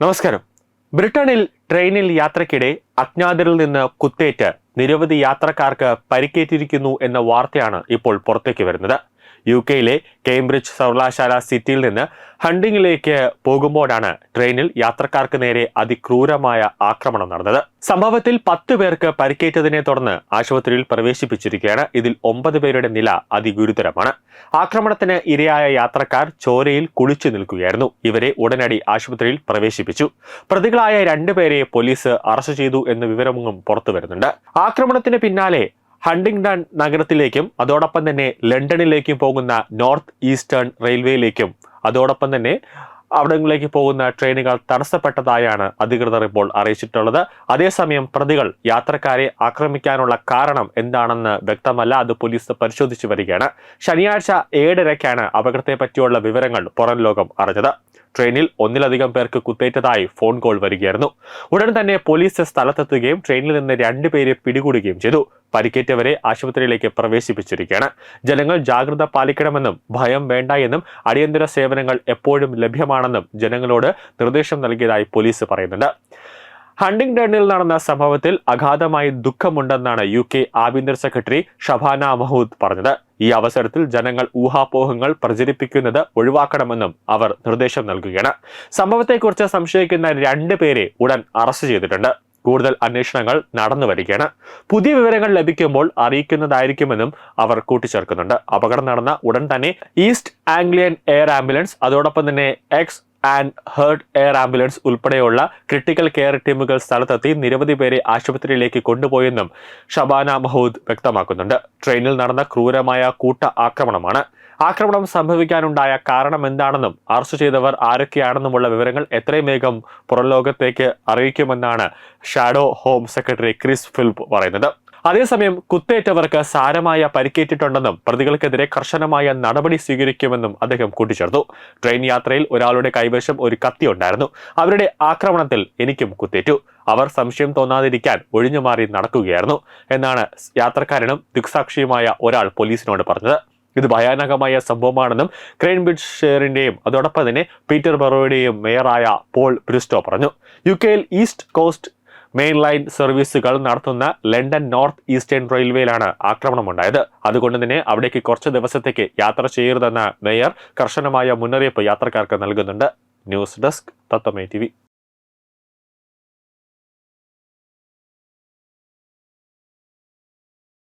നമസ്കാരം. ബ്രിട്ടനിൽ ട്രെയിനിൽ യാത്രക്കിടെ അജ്ഞാതരിൽ നിന്ന് കുത്തേറ്റ് നിരവധി യാത്രക്കാർക്ക് പരിക്കേറ്റിരിക്കുന്നു എന്ന വാർത്തയാണ് ഇപ്പോൾ പുറത്തേക്ക് വരുന്നത്. യു കെയിലെ കേംബ്രിഡ്ജ് സർവകലാശാല സിറ്റിയിൽ നിന്ന് ഹണ്ടിങ്ങിലേക്ക് പോകുമ്പോഴാണ് ട്രെയിനിൽ യാത്രക്കാർക്ക് നേരെ അതിക്രൂരമായ ആക്രമണം നടന്നത്. സംഭവത്തിൽ പത്ത് പേർക്ക് പരിക്കേറ്റതിനെ തുടർന്ന് ആശുപത്രിയിൽ പ്രവേശിപ്പിച്ചിരിക്കുകയാണ്. ഇതിൽ ഒമ്പത് പേരുടെ നില അതിഗുരുതരമാണ്. ആക്രമണത്തിന് ഇരയായ യാത്രക്കാർ ചോരയിൽ കുളിച്ചു നിൽക്കുകയായിരുന്നു. ഇവരെ ഉടനടി ആശുപത്രിയിൽ പ്രവേശിപ്പിച്ചു. പ്രതികളായ രണ്ടുപേരെ പോലീസ് അറസ്റ്റ് ചെയ്തു എന്ന വിവരമൊന്നും പുറത്തു വരുന്നുണ്ട് ആക്രമണത്തിന് പിന്നാലെ ഹണ്ടിങ്ടൺ നഗരത്തിലേക്കും അതോടൊപ്പം തന്നെ ലണ്ടനിലേക്കും പോകുന്ന നോർത്ത് ഈസ്റ്റേൺ റെയിൽവേയിലേക്കും അതോടൊപ്പം തന്നെ അവിടങ്ങളിലേക്ക് പോകുന്ന ട്രെയിനുകൾ തടസ്സപ്പെട്ടതായാണ് അധികൃതർ ഇപ്പോൾ അറിയിച്ചിട്ടുള്ളത്. അതേസമയം പ്രതികൾ യാത്രക്കാരെ ആക്രമിക്കാനുള്ള കാരണം എന്താണെന്ന് വ്യക്തമല്ല അത് പോലീസ് പരിശോധിച്ചു വരികയാണ്. ശനിയാഴ്ച ഏഴരയ്ക്കാണ് അപകടത്തെ പറ്റിയുള്ള വിവരങ്ങൾ പുറം ലോകം അറിഞ്ഞത്. ട്രെയിനിൽ ഒന്നിലധികം പേർക്ക് കുത്തേറ്റതായി ഫോൺ കോൾ വരികയായിരുന്നു. ഉടൻ തന്നെ പോലീസ് സ്ഥലത്തെത്തുകയും ട്രെയിനിൽ നിന്ന് രണ്ടുപേരെ പിടികൂടുകയും ചെയ്തു. പരിക്കേറ്റവരെ ആശുപത്രിയിലേക്ക് പ്രവേശിപ്പിച്ചിരിക്കുകയാണ്. ജനങ്ങൾ ജാഗ്രത പാലിക്കണമെന്നും ഭയം വേണ്ട എന്നും അടിയന്തര സേവനങ്ങൾ എപ്പോഴും ലഭ്യമാണെന്നും ജനങ്ങളോട് നിർദ്ദേശം നൽകിയതായി പോലീസ് പറയുന്നുണ്ട്. ഹണ്ടിങ്ടണിൽ നടന്ന സംഭവത്തിൽ അഗാധമായി ദുഃഖമുണ്ടെന്നാണ് യു കെ ആഭ്യന്തര സെക്രട്ടറി ഷബാന മഹൂദ് പറഞ്ഞത്. ഈ അവസരത്തിൽ ജനങ്ങൾ ഊഹാപോഹങ്ങൾ പ്രചരിപ്പിക്കുന്നത് ഒഴിവാക്കണമെന്നും അവർ നിർദ്ദേശം നൽകുകയാണ്. സംഭവത്തെക്കുറിച്ച് സംശയിക്കുന്ന രണ്ട് പേരെ ഉടൻ അറസ്റ്റ് ചെയ്തിട്ടുണ്ട്. കൂടുതൽ അന്വേഷണങ്ങൾ നടന്നു വരികയാണ്. പുതിയ വിവരങ്ങൾ ലഭിക്കുമ്പോൾ അറിയിക്കുന്നതായിരിക്കുമെന്നും അവർ കൂട്ടിച്ചേർക്കുന്നുണ്ട്. അപകടം നടന്ന ഉടൻ തന്നെ ഈസ്റ്റ് ആംഗ്ലിയൻ എയർ ആംബുലൻസ് അതോടൊപ്പം തന്നെ Essex and Herts air ambulance ഉൾപ്പെടെയുള്ള ക്രിട്ടിക്കൽ കെയർ ടീമുകൾ സ്ഥലത്തെത്തി നിരവധി പേരെ ആശുപത്രിയിലേക്ക് കൊണ്ടുപോയെന്നും ഷബാന മഹൂദ് വ്യക്തമാക്കുന്നുണ്ട്. ട്രെയിനിൽ നടന്ന ക്രൂരമായ കൂട്ട ആക്രമണമാണ്. ആക്രമണം സംഭവിക്കാനുണ്ടായ കാരണം എന്താണെന്നും അറസ്റ്റ് ചെയ്തവർ ആരൊക്കെയാണെന്നുമുള്ള വിവരങ്ങൾ എത്രയും വേഗം പുറം ലോകത്തേക്ക് അറിയിക്കുമെന്നാണ് shadow home secretary Chris Philip പറയുന്നത്. അതേസമയം കുത്തേറ്റവർക്ക് സാരമായ പരിക്കേറ്റിട്ടുണ്ടെന്നും പ്രതികൾക്കെതിരെ കർശനമായ നടപടി സ്വീകരിക്കുമെന്നും അദ്ദേഹം കൂട്ടിച്ചേർത്തു. ട്രെയിൻ യാത്രയിൽ ഒരാളുടെ കൈവശം ഒരു കത്തി ഉണ്ടായിരുന്നു. അവരുടെ ആക്രമണത്തിൽ എനിക്കും കുത്തേറ്റു. അവർ സംശയം തോന്നാതിരിക്കാൻ ഒഴിഞ്ഞുമാറി നടക്കുകയായിരുന്നു. എന്നാണ് യാത്രക്കാരനും ദിക്സാക്ഷിയുമായ ഒരാൾ പോലീസിനോട് പറഞ്ഞത്. ഇത് ഭയാനകമായ സംഭവമാണെന്നും ക്രെയിൻ ബിഡ് ഷെയറിന്റെയും അതോടൊപ്പം തന്നെ പീറ്റർ ബറോയുടെയും മേയറായ പോൾ ബ്രിസ്റ്റോ പറഞ്ഞു. യു കെയിൽ ഈസ്റ്റ് കോസ്റ്റ് മെയിൻ ലൈൻ സർവീസുകൾ നടത്തുന്ന ലണ്ടൻ നോർത്ത് ഈസ്റ്റേൺ റെയിൽവേയിലാണ് ആക്രമണമുണ്ടായത്. അതുകൊണ്ട് തന്നെ അവിടേക്ക് കുറച്ച് ദിവസത്തേക്ക് യാത്ര ചെയ്യരുതെന്ന മേയർ കർശനമായ മുന്നറിയിപ്പ് യാത്രക്കാർക്ക് നൽകുന്നുണ്ട്. News desk തത്വമേ T